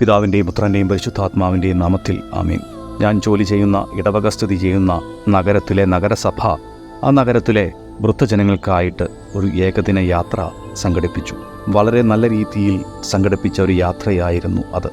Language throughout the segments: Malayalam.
പിതാവിന്റെയും പുത്രന്റെയും പരിശുദ്ധാത്മാവിന്റെയും നാമത്തിൽ ആമീൻ. ഞാൻ ജോലി ചെയ്യുന്ന ഇടവക സ്ഥിതി ചെയ്യുന്ന നഗരത്തിലെ നഗരസഭ ആ നഗരത്തിലെ വൃദ്ധജനങ്ങൾക്കായിട്ട് ഒരു ഏകദിന യാത്ര സംഘടിപ്പിച്ചു. വളരെ നല്ല രീതിയിൽ സംഘടിപ്പിച്ച ഒരു യാത്രയായിരുന്നു അത്.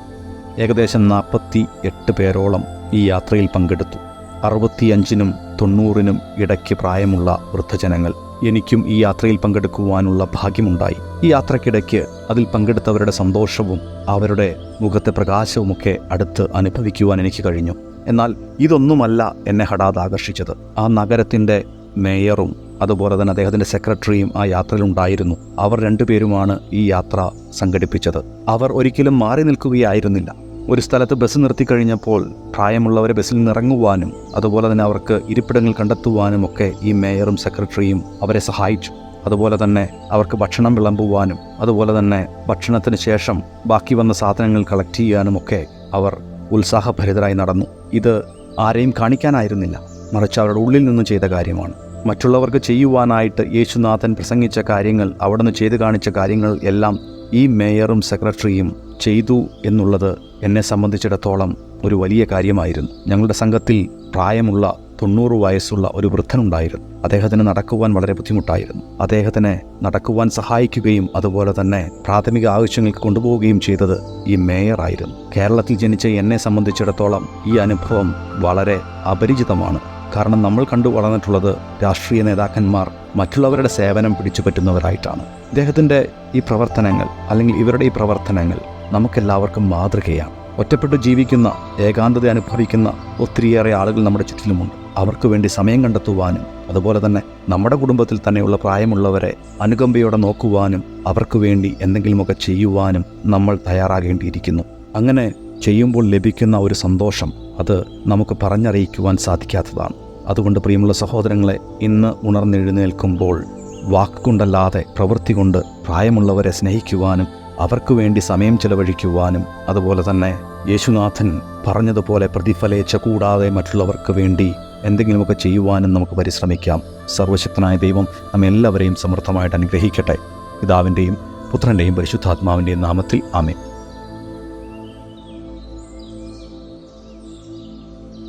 ഏകദേശം നാൽപ്പത്തി എട്ട് പേരോളം ഈ യാത്രയിൽ പങ്കെടുത്തു. അറുപത്തിയഞ്ചിനും തൊണ്ണൂറിനും ഇടയ്ക്ക് പ്രായമുള്ള വൃദ്ധജനങ്ങൾ. എനിക്കും ഈ യാത്രയിൽ പങ്കെടുക്കുവാനുള്ള ഭാഗ്യമുണ്ടായി. ഈ യാത്രക്കിടയ്ക്ക് അതിൽ പങ്കെടുത്തവരുടെ സന്തോഷവും അവരുടെ മുഖത്തെ പ്രകാശവുമൊക്കെ അടുത്ത് അനുഭവിക്കുവാൻ എനിക്ക് കഴിഞ്ഞു. എന്നാൽ ഇതൊന്നുമല്ല എന്നെ ഹഠാത് ആകർഷിച്ചത്. ആ നഗരത്തിന്റെ മേയറും അതുപോലെ തന്നെ അദ്ദേഹത്തിന്റെ സെക്രട്ടറിയും ആ യാത്രയിൽ ഉണ്ടായിരുന്നു. അവർ രണ്ടുപേരുമാണ് ഈ യാത്ര സംഘടിപ്പിച്ചത്. അവർ ഒരിക്കലും മാറി നിൽക്കുകയായിരുന്നില്ല. ഒരു സ്ഥലത്ത് ബസ് നിർത്തിക്കഴിഞ്ഞപ്പോൾ പ്രായമുള്ളവരെ ബസ്സിൽ നിറങ്ങുവാനും അതുപോലെ തന്നെ അവർക്ക് ഇരിപ്പിടങ്ങൾ കണ്ടെത്തുവാനും ഒക്കെ ഈ മേയറും സെക്രട്ടറിയും അവരെ സഹായിച്ചു. അതുപോലെ തന്നെ അവർക്ക് ഭക്ഷണം വിളമ്പുവാനും അതുപോലെ തന്നെ ഭക്ഷണത്തിന് ശേഷം ബാക്കി വന്ന സാധനങ്ങൾ കളക്ട് ചെയ്യാനും ഒക്കെ അവർ ഉത്സാഹഭരിതരായി നടന്നു. ഇത് ആരെയും കാണിക്കാനായിരുന്നില്ല. മറിച്ച് അവരുടെ ഉള്ളിൽ നിന്ന് ചെയ്ത കാര്യമാണ്. മറ്റുള്ളവർക്ക് ചെയ്യുവാനായിട്ട് യേശുനാഥൻ പ്രസംഗിച്ച കാര്യങ്ങൾ അവിടുന്ന് ചെയ്തു കാണിച്ച കാര്യങ്ങൾ എല്ലാം ഈ മേയറും സെക്രട്ടറിയും ചെയ്തു എന്നുള്ളത് എന്നെ സംബന്ധിച്ചിടത്തോളം ഒരു വലിയ കാര്യമായിരുന്നു. ഞങ്ങളുടെ സംഘത്തിൽ പ്രായമുള്ള തൊണ്ണൂറ് വയസ്സുള്ള ഒരു വൃദ്ധനുണ്ടായിരുന്നു. അദ്ദേഹത്തിന് നടക്കുവാൻ വളരെ ബുദ്ധിമുട്ടായിരുന്നു. അദ്ദേഹത്തിനെ നടക്കുവാൻ സഹായിക്കുകയും അതുപോലെ തന്നെ പ്രാഥമിക ആവശ്യങ്ങൾക്ക് കൊണ്ടുപോവുകയും ചെയ്തത് ഈ മേയറായിരുന്നു കേരളത്തിൽ ജനിച്ച എന്നെ സംബന്ധിച്ചിടത്തോളം ഈ അനുഭവം വളരെ അപരിചിതമാണ്. കാരണം നമ്മൾ കണ്ടു വളർന്നിട്ടുള്ളത് രാഷ്ട്രീയ നേതാക്കന്മാർ മറ്റുള്ളവരുടെ സേവനം പിടിച്ചു പറ്റുന്നവരായിട്ടാണ് ഇദ്ദേഹത്തിന്റെ ഈ പ്രവർത്തനങ്ങൾ അല്ലെങ്കിൽ ഇവരുടെ ഈ പ്രവർത്തനങ്ങൾ നമുക്കെല്ലാവർക്കും മാതൃകയാണ് ഒറ്റപ്പെട്ടു ജീവിക്കുന്ന ഏകാന്തത അനുഭവിക്കുന്ന ഒത്തിരിയേറെ ആളുകൾ നമ്മുടെ ചുറ്റിലുമുണ്ട്. അവർക്ക് വേണ്ടി സമയം കണ്ടെത്തുവാനും അതുപോലെ തന്നെ നമ്മുടെ കുടുംബത്തിൽ തന്നെയുള്ള പ്രായമുള്ളവരെ അനുകമ്പയോടെ നോക്കുവാനും അവർക്ക് വേണ്ടി എന്തെങ്കിലുമൊക്കെ ചെയ്യുവാനും നമ്മൾ തയ്യാറാകേണ്ടിയിരിക്കുന്നു. അങ്ങനെ ചെയ്യുമ്പോൾ ലഭിക്കുന്ന ഒരു സന്തോഷം അത് നമുക്ക് പറഞ്ഞറിയിക്കുവാൻ സാധിക്കാത്തതാണ്. അതുകൊണ്ട് പ്രിയമുള്ള സഹോദരങ്ങളെ ഇന്ന് ഉണർന്നെഴുന്നേൽക്കുമ്പോൾ വാക്കുകൊണ്ടല്ലാതെ പ്രവൃത്തി കൊണ്ട് പ്രായമുള്ളവരെ സ്നേഹിക്കുവാനും അവർക്ക് വേണ്ടി സമയം ചെലവഴിക്കുവാനും അതുപോലെ തന്നെ യേശുനാഥൻ പറഞ്ഞതുപോലെ പ്രതിഫലേച്ച കൂടാതെ മറ്റുള്ളവർക്ക് വേണ്ടി എന്തെങ്കിലുമൊക്കെ ചെയ്യുവാനും നമുക്ക് പരിശ്രമിക്കാം. സർവശക്തനായ ദൈവം നമ്മെല്ലാവരെയും സമൃദ്ധമായിട്ട് അനുഗ്രഹിക്കട്ടെ. പിതാവിന്റെയും പുത്രന്റെയും പരിശുദ്ധാത്മാവിന്റെയും നാമത്തിൽ ആമേ